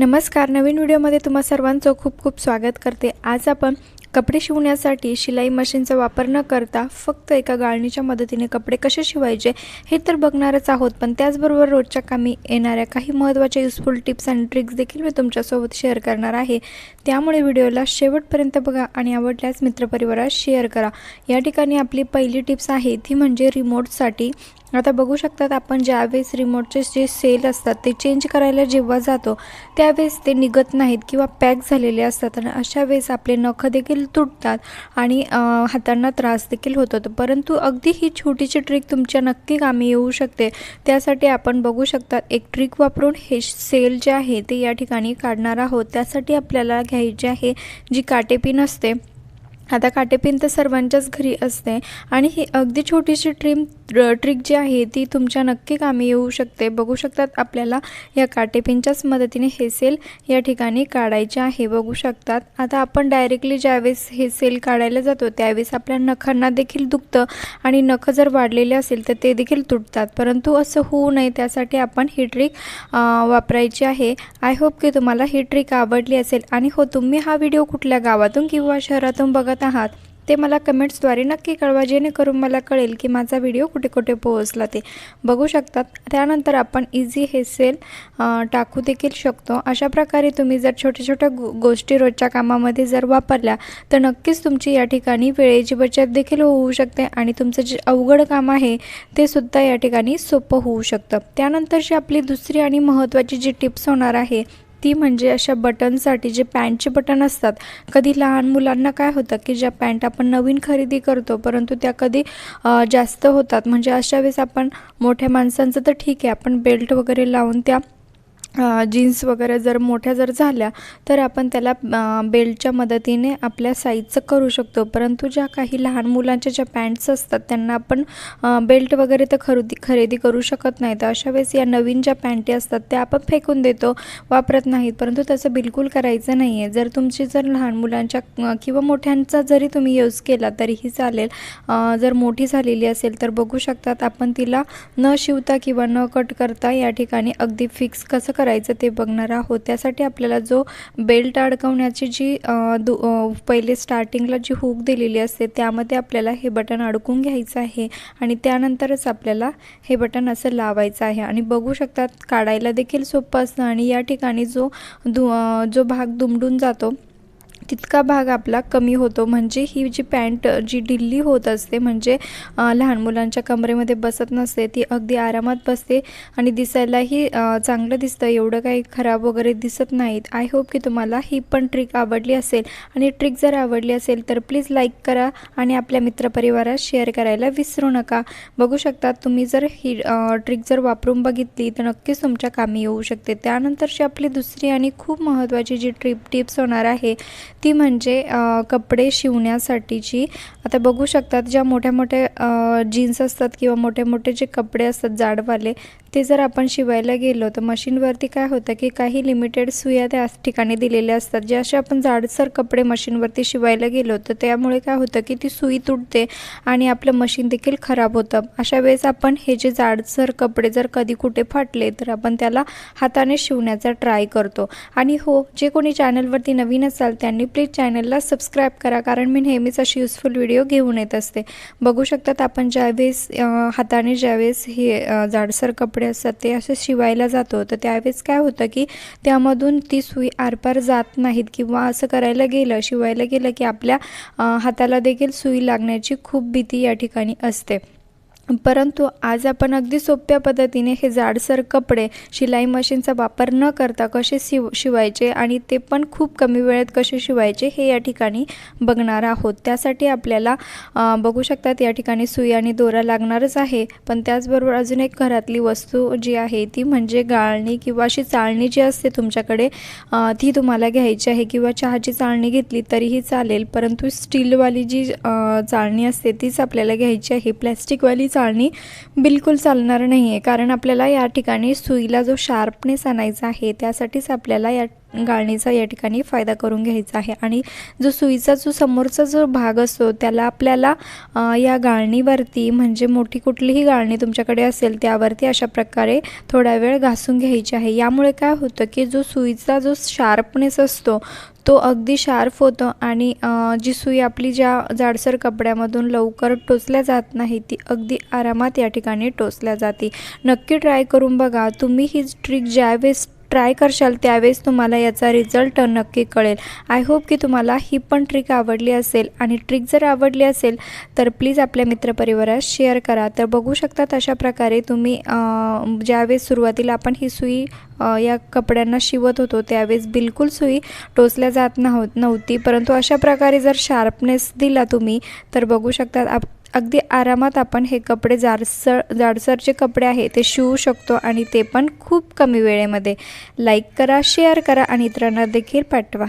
नमस्कार नवीन व्हिडिओमध्ये तुम्हा सर्वांचं खूप खूप स्वागत करते. आज आपण कपडे शिवण्यासाठी शिलाई मशीनचा वापर न करता फक्त एका गाळणीच्या मदतीने कपडे कसे शिवायचे हे तर बघणारच आहोत. पण त्याचबरोबर रोजच्या कामी येणाऱ्या काही महत्त्वाच्या युजफुल टिप्स आणि ट्रिक्स देखील मी तुमच्यासोबत शेअर करणार आहे. त्यामुळे व्हिडिओला शेवटपर्यंत बघा आणि आवडल्यास मित्रपरिवारात शेअर करा. या ठिकाणी आपली पहिली टिप्स आहे ती म्हणजे रिमोटसाठी आता बघू शकतात आपण ज्यावेळेस रिमोटचे जे सेल असतात ते चेंज करायला जेव्हा जातो त्यावेळेस ते निघत नाहीत किंवा पॅक झालेले असतात आणि अशा वेळेस आपले नख देखील तुटतात आणि हातांना त्रास देखील होतो परंतु अगदी ही छोटीशी ट्रिक तुमच्या नक्की कामी येऊ शकते. त्यासाठी आपण बघू शकतात एक ट्रिक वापरून हे सेल जे आहे ते या ठिकाणी काढणार आहोत. त्यासाठी आपल्याला घ्यायचे आहे जी काटेपीन असते आता काटेपिन तर सर्वांच्याच घरी असते. आणि ही अगदी छोटीशी ट्रिम ट्रिक जी आहे ती तुमच्या नक्की कामी येऊ शकते. बघू शकतात आपल्याला या काटेपिनच्याच मदतीने हे सेल या ठिकाणी काढायचे आहे. बघू शकतात. आता आपण डायरेक्टली ज्यावेळेस हे सेल काढायला जातो त्यावेळेस आपल्या नखांना देखील दुखतं. आणि नखं जर वाढलेले असेल तर ते देखील तुटतात. परंतु असं होऊ नये. त्यासाठी आपण ही ट्रिक वापरायची आहे. आय होप की तुम्हाला ही ट्रिक आवडली असेल. आणि हो तुम्ही हा व्हिडिओ कुठल्या गावातून किंवा शहरातून बघत आहात. ते मला कमेंट्सद्वारे नक्की कळवा जेणेकरून मला कळेल की माझा व्हिडिओ कुठे कुठे पोहोचला ते. बघू शकतात. त्यानंतर आपण इझी हे सेल टाकू देखील शकतो. अशा प्रकारे तुम्ही जर छोट्या छोट्या गो गोष्टी रोजच्या कामामध्ये जर वापरल्या तर नक्कीच तुमची या ठिकाणी वेळेची बचत देखील होऊ शकते आणि तुमचं जे अवघड काम आहे ते सुद्धा या ठिकाणी सोपं होऊ शकतं. त्यानंतरची आपली दुसरी आणि महत्त्वाची जी टिप्स होणार आहे ती म्हणजे अशा बटनसाठी जे पॅन्टचे बटन असतात. कधी लहान मुलांना काय होतं की ज्या पॅन्ट आपण नवीन खरेदी करतो परंतु त्या कधी जास्त होतात. म्हणजे अशा वेळेस आपण मोठ्या माणसांचं तर ठीक आहे आपण बेल्ट वगैरे लावून त्या जीन्स वगैरे जर मोठ्या जर झाल्या तर आपण त्याला बेल्टच्या मदतीने आपल्या साईजचं करू शकतो. परंतु ज्या काही लहान मुलांच्या ज्या पॅन्ट्स असतात त्यांना आपण बेल्ट वगैरे तर खरेदी खरेदी करू शकत नाही. तर अशा वेळेस या नवीन ज्या पॅन्टी असतात त्या आपण फेकून देतो वापरत नाहीत. परंतु तसं बिलकुल करायचं नाही आहे जर तुमची जर लहान मुलांच्या किंवा मोठ्यांचा जरी तुम्ही यूज केला तरीही चालेल. जर मोठी झालेली असेल तर बघू शकतात आपण तिला न शिवता किंवा न कट करता या ठिकाणी अगदी फिक्स कसं करायचं ते बघणार आहोत. त्यासाठी आपल्याला जो बेल्ट अडकवण्याची जी दु पहिले स्टार्टिंगला जी हुक दिलेली असते त्यामध्ये आपल्याला हे बटन अडकून घ्यायचं आहे आणि त्यानंतरच आपल्याला हे बटन असं लावायचं आहे. आणि बघू शकतात काढायला देखील सोपं असतं आणि या ठिकाणी जो दु जो भाग दुमडून जातो तितका भाग आपला कमी होतो. म्हणजे ही जी पॅन्ट जी ढिल्ली होत असते म्हणजे लहान मुलांच्या कमरेमध्ये बसत नसते ती अगदी आरामात बसते आणि दिसायलाही चांगलं दिसतं. एवढं काही खराब वगैरे दिसत नाहीत. आय होप की तुम्हाला ही पण ट्रिक आवडली असेल. आणि ट्रिक जर आवडली असेल तर प्लीज लाईक करा आणि आपल्या मित्रपरिवारात शेअर करायला विसरू नका. बघू शकता तुम्ही जर ही ट्रिक जर वापरून बघितली तर नक्कीच तुमच्या कामी येऊ शकते. त्यानंतरची आपली दुसरी आणि खूप महत्त्वाची जी ट्रिप टिप्स होणार आहे ती म्हणजे कपडे शिवण्यासाठीची. आता बघू शकतात ज्या मोठ्या मोठ्या जीन्स असतात किंवा मोठे मोठे जे कपडे असतात जाडवाले ते जर आपण शिवायला गेलो तर मशीनवरती काय होतं की काही लिमिटेड सुया त्या ठिकाणी दिलेल्या असतात. जे असे आपण जाडसर कपडे मशीनवरती शिवायला गेलो तर त्यामुळे काय होतं की ती सुई तुटते आणि आपलं मशीन देखील खराब होतं. अशा वेळेस आपण हे जे जाडसर कपडे जर कधी कुठे फाटले तर आपण त्याला हाताने शिवण्याचा ट्राय करतो. आणि हो जे कोणी चॅनलवरती नवीन असाल त्यांनी प्लीज चॅनलला सबस्क्राईब करा कारण मी नेहमीच अशी युजफुल व्हिडिओ घेऊन येत असते. बघू शकतात आपण ज्यावेळेस हाताने ज्यावेळेस हे जाडसर कपडे असतात ते असे शिवायला जातो. तर त्यावेळेस काय होतं की त्यामधून ती सुई आरपार जात नाहीत किंवा असं करायला गेलं शिवायला गेलं की आपल्या हाताला देखील सुई लागण्याची खूप भीती या ठिकाणी असते. परंतु आज आपण अगदी सोप्या पद्धतीने हे जाडसर कपडे शिलाई मशीनचा वापर न करता कसे शिव शिवायचे आणि ते पण खूप कमी वेळेत कसे शिवायचे हे या ठिकाणी बघणार आहोत. त्यासाठी आपल्याला बघू शकतात या ठिकाणी सुई आणि दोरा लागणारच आहे. पण त्याचबरोबर अजून एक घरातली वस्तू जी आहे ती म्हणजे गाळणी किंवा अशी चाळणी जी असते तुमच्याकडे ती तुम्हाला घ्यायची आहे किंवा चहाची चाळणी घेतली तरीही चालेल. परंतु स्टीलवाली जी चाळणी असते तीच आपल्याला घ्यायची आहे. प्लॅस्टिकवाली चाळणी गाळणी बिलकुल चालणार नाही आहे कारण आपल्याला या ठिकाणी सुईला जो शार्पनेस आणायचा आहे त्यासाठीच आपल्याला या गाळणीचा या ठिकाणी फायदा करून घ्यायचा आहे. आणि जो सुईचा जो समोरचा जो भाग असतो त्याला आपल्याला या गाळणीवरती म्हणजे मोठी कुठलीही गाळणी तुमच्याकडे असेल त्यावरती अशा प्रकारे थोडा वेळ घासून घ्यायची आहे. यामुळे काय होतं की जो सुईचा जो शार्पनेस असतो तो अगदी शार्प होतो आणि जी सुई आपली ज्या जाडसर कपड्यामधून लवकर टोचल्या जात नाही ती अगदी आरामात या ठिकाणी टोचल्या जाते. नक्की ट्राय करून बघा तुम्ही ही ट्रिक ज्यावेळेस ट्राय करशाल त्यावेळेस तुम्हाला याचा रिझल्ट नक्की कळेल. आय होप की तुम्हाला ही पण ट्रिक आवडली असेल आणि ट्रिक जर आवडली असेल तर प्लीज आपल्या मित्रपरिवारात शेअर करा. तर बघू शकतात अशा प्रकारे तुम्ही ज्यावेळेस सुरुवातीला आपण ही सुई या कपड्यांना शिवत होतो त्यावेळेस बिलकुल सुई टोचल्या जात नव्ह नव्हती. परंतु अशा प्रकारे जर शार्पनेस दिला तुम्ही तर बघू शकतात आप अगदी आरामात आपण हे कपडे जाडसर जाडसरचे कपडे आहे ते शिवू शकतो आणि ते पण खूप कमी वेळेमध्ये. लाईक करा शेअर करा आणि इतरांना देखील पाठवा.